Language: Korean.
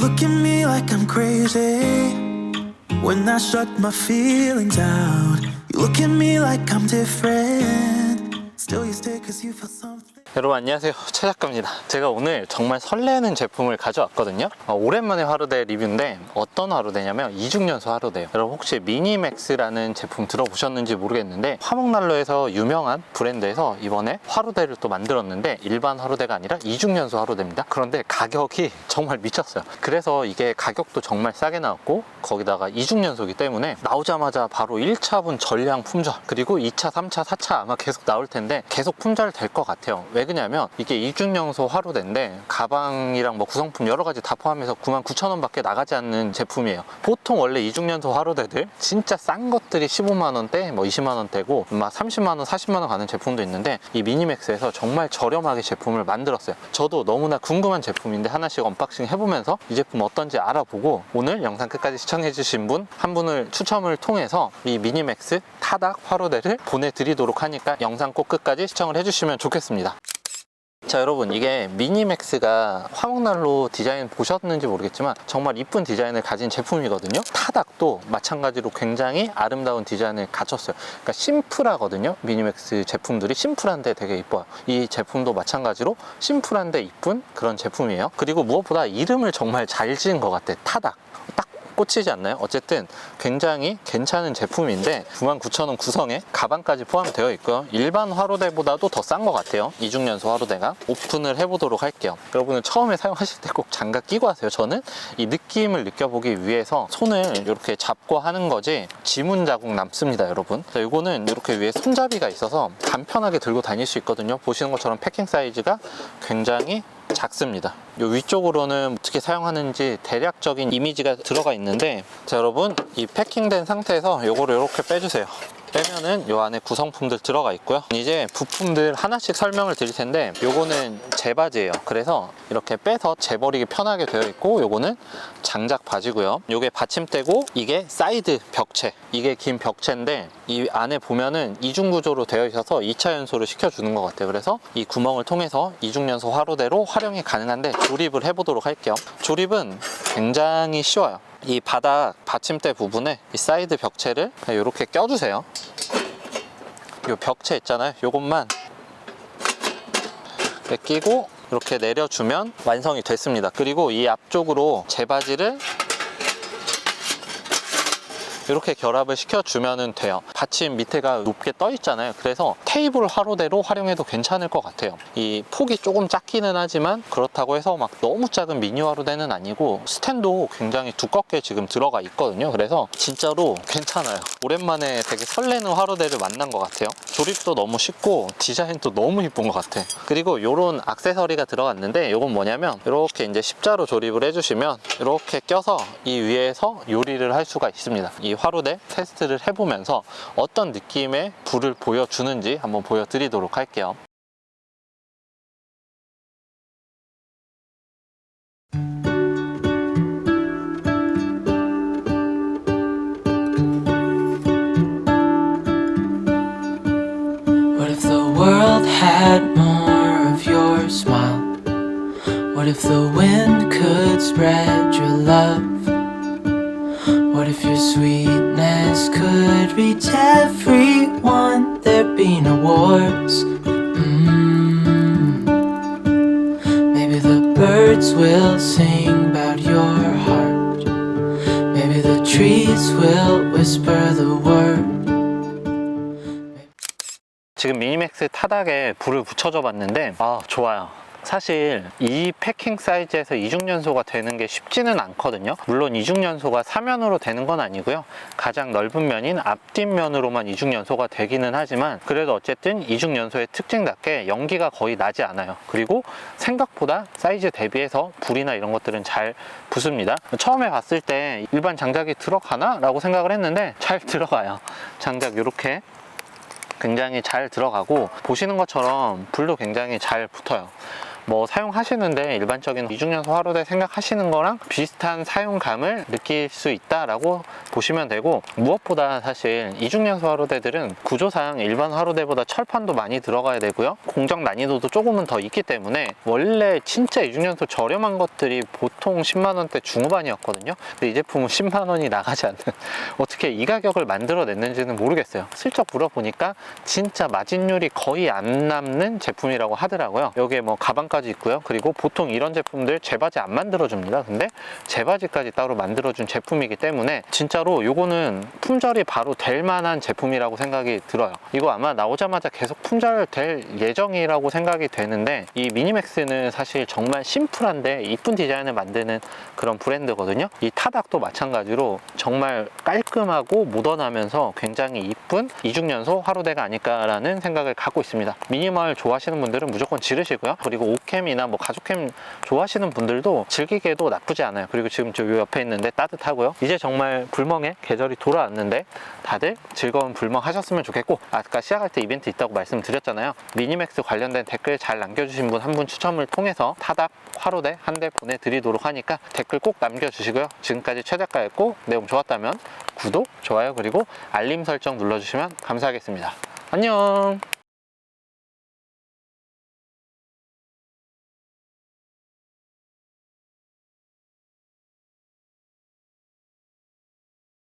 look at me like I'm crazy when I shut my feelings out. You look at me like I'm different. Still, you stay cause you feel something. 여러분 안녕하세요. 최 작가입니다. 제가 오늘 정말 설레는 제품을 가져왔거든요. 어, 오랜만에 화로대 리뷰인데 어떤 화로대냐면 이중연소 화로대예요. 여러분 혹시 미니맥스라는 제품 들어보셨는지 모르겠는데 화목난로에서 유명한 브랜드에서 이번에 화로대를 또 만들었는데 일반 화로대가 아니라 이중연소 화로대입니다. 그런데 가격이 정말 미쳤어요. 그래서 이게 가격도 정말 싸게 나왔고 거기다가 이중연소기 때문에 나오자마자 바로 1차분 전량 품절 그리고 2차 3차 4차 아마 계속 나올 텐데 계속 품절 될 것 같아요 왜 그러냐면 이게 이중연소 화로대인데 가방이랑 뭐 구성품 여러 가지 다 포함해서 99,000원 밖에 나가지 않는 제품이에요. 보통 원래 이중연소 화로대들 진짜 싼 것들이 15만원대 뭐 20만원대고 막 30만원 40만원 가는 제품도 있는데 이 미니맥스에서 정말 저렴하게 제품을 만들었어요. 저도 너무나 궁금한 제품인데 하나씩 언박싱 해보면서 이 제품 어떤지 알아보고 오늘 영상 끝까지 시청해주신 분 한 분을 추첨을 통해서 이 미니맥스 타닥 화로대를 보내드리도록 하니까 영상 꼭 끝까지 시청을 해주시면 좋겠습니다 자 여러분 이게 미니맥스가 화목난로 디자인 보셨는지 모르겠지만 정말 이쁜 디자인을 가진 제품이거든요. 타닥도 마찬가지로 굉장히 아름다운 디자인을 갖췄어요. 그러니까 심플하거든요. 미니맥스 제품들이 심플한데 되게 이뻐요. 이 제품도 마찬가지로 심플한데 이쁜 그런 제품이에요. 그리고 무엇보다 이름을 정말 잘 지은 것 같아. 타닥. 딱 꽂히지 않나요? 어쨌든 굉장히 괜찮은 제품인데 99,000원 구성에 가방까지 포함되어 있고요. 일반 화로대보다도 더 싼 것 같아요. 이중연소 화로대가 오픈을 해보도록 할게요. 여러분은 처음에 사용하실 때 꼭 장갑 끼고 하세요. 저는 이 느낌을 느껴보기 위해서 손을 이렇게 잡고 하는 거지 지문 자국 남습니다, 여러분. 자, 이거는 이렇게 위에 손잡이가 있어서 간편하게 들고 다닐 수 있거든요. 보시는 것처럼 패킹 사이즈가 굉장히 작습니다. 요 위쪽으로는 어떻게 사용하는지 대략적인 이미지가 들어가 있는데 자 여러분 이 패킹된 상태에서 요거를 이렇게 빼주세요. 빼면은 요 안에 구성품들 들어가 있고요. 이제 부품들 하나씩 설명을 드릴 텐데 요거는 재바지예요. 그래서 이렇게 빼서 재버리기 편하게 되어 있고 요거는 장작 바지고요. 요게 받침대고 이게 사이드 벽체. 이게 긴 벽체인데 이 안에 보면은 이중 구조로 되어 있어서 2차 연소를 시켜주는 것 같아요. 그래서 이 구멍을 통해서 이중 연소 화로대로 활용이 가능한데 조립을 해보도록 할게요. 조립은 굉장히 쉬워요. 이 바닥 받침대 부분에 이 사이드 벽체를 이렇게 껴주세요. 이 벽체 있잖아요. 요것만 끼고 이렇게 내려주면 완성이 됐습니다. 그리고 이 앞쪽으로 재바지를 이렇게 결합을 시켜주면 돼요. 받침 밑에가 높게 떠 있잖아요. 그래서 테이블 화로대로 활용해도 괜찮을 것 같아요. 이 폭이 조금 작기는 하지만 그렇다고 해서 막 너무 작은 미니 화로대는 아니고 스탠도 굉장히 두껍게 지금 들어가 있거든요. 그래서 진짜로 괜찮아요. 오랜만에 되게 설레는 화로대를 만난 것 같아요. 조립도 너무 쉽고 디자인도 너무 이쁜 것 같아. 그리고 이런 액세서리가 들어갔는데 이건 뭐냐면 이렇게 이제 십자로 조립을 해주시면 이렇게 껴서 이 위에서 요리를 할 수가 있습니다. 이 화로대 테스트를 해보면서 어떤 느낌의 불을 보여주는지 한번 보여드리도록 할게요. What if your sweetness could reach everyone? There'd be no wars. Mm. Maybe the birds will sing about your heart. Maybe the trees will whisper the word. 지금 미니맥스 타닥에 불을 붙여줘 봤는데 아 좋아요 사실 이 패킹 사이즈에서 이중연소가 되는 게 쉽지는 않거든요. 물론 이중연소가 사면으로 되는 건 아니고요. 가장 넓은 면인 앞뒷면으로만 이중연소가 되기는 하지만 그래도 어쨌든 이중연소의 특징답게 연기가 거의 나지 않아요. 그리고 생각보다 사이즈 대비해서 불이나 이런 것들은 잘 붙습니다. 처음에 봤을 때 일반 장작이 들어가나? 라고 생각을 했는데 잘 들어가요. 장작 이렇게 굉장히 잘 들어가고 보시는 것처럼 불도 굉장히 잘 붙어요 뭐 사용하시는데 일반적인 이중연소 화로대 생각하시는 거랑 비슷한 사용감을 느낄 수 있다라고 보시면 되고 무엇보다 사실 이중연소 화로대들은 구조상 일반 화로대보다 철판도 많이 들어가야 되고요. 공정 난이도도 조금은 더 있기 때문에 원래 진짜 이중연소 저렴한 것들이 보통 10만 원대 중후반이었거든요. 근데 이 제품은 10만 원이 나가지 않는 어떻게 이 가격을 만들어냈는지는 모르겠어요. 슬쩍 물어보니까 진짜 마진율이 거의 안 남는 제품이라고 하더라고요. 여기에 뭐 가방까지 있고요. 그리고 보통 이런 제품들 제바지 안 만들어줍니다. 근데 제바지까지 따로 만들어준 제품이기 때문에 진짜로 요거는 품절이 바로 될 만한 제품이라고 생각이 들어요. 이거 아마 나오자마자 계속 품절 될 예정이라고 생각이 되는데 이 미니맥스는 사실 정말 심플한데 이쁜 디자인을 만드는 그런 브랜드거든요. 이 타닥도 마찬가지로 정말 깔끔 하고 모던하면서 굉장히 이쁜 이중연소 화로대가 아닐까라는 생각을 갖고 있습니다. 미니멀 좋아하시는 분들은 무조건 지르시고요. 그리고 오캠이나 뭐 가족캠 좋아하시는 분들도 즐기기에도 나쁘지 않아요. 그리고 지금 저 옆에 있는데 따뜻하고요. 이제 정말 불멍의 계절이 돌아왔는데 다들 즐거운 불멍 하셨으면 좋겠고 아까 시작할 때 이벤트 있다고 말씀드렸잖아요. 미니맥스 관련된 댓글 잘 남겨주신 분 한분 추첨을 통해서 타닥 화로대 한 대 보내드리도록 하니까 댓글 꼭 남겨주시고요. 지금까지 최작가였고 내용 좋았다면 구독, 좋아요 그리고 알림 설정 눌러주시면 감사하겠습니다. 안녕.